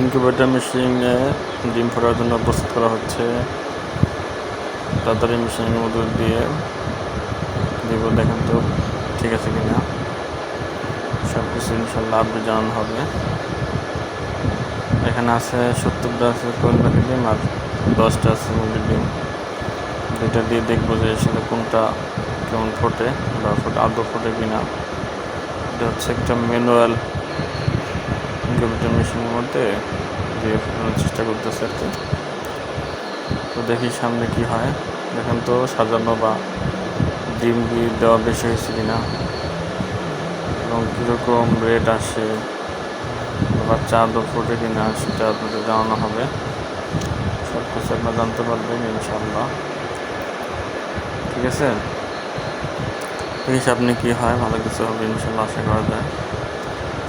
Incubator মেশিনে ডিম ফোটার জন্য প্রস্তুত করা হচ্ছে। তাড়াতাড়ি মেশিনের মধ্যে দিয়ে দিব, দেখেন তো ঠিক আছে কিনা। সব কিছু ইনশাল্লাহ আপডেট জানানো হবে। এখানে আছে সত্তরটা আছে পাখি ডিম আর দশটা আছে মুরগির ডিম। দুইটা দিয়ে দেখব যে সেটা কোনটা কেমন ফোটে বা ফোটে, আদৌ ফোটে কিনা। এটা হচ্ছে একটা ম্যানুয়াল ইনকিউবেটর মেশিনের মধ্যে দিয়ে চেষ্টা করতেছে আর কি। তো দেখি সামনে কি হয়। দেখেন তো সাজানো বা ডিম দেওয়া বেশি হয়েছে কিনা। এবং কীরকম রেট আসে বাচ্চা আদৌ ফোটে কিনা সেটা আপনাদের জানানো হবে। সব কিছু আপনারা জানতে পারবেন ইনশাল্লাহ ঠিক আছে? দেখি সামনে কি হয়, ভালো কিছু হবে ইনশাল্লাহ আশা করা যায়।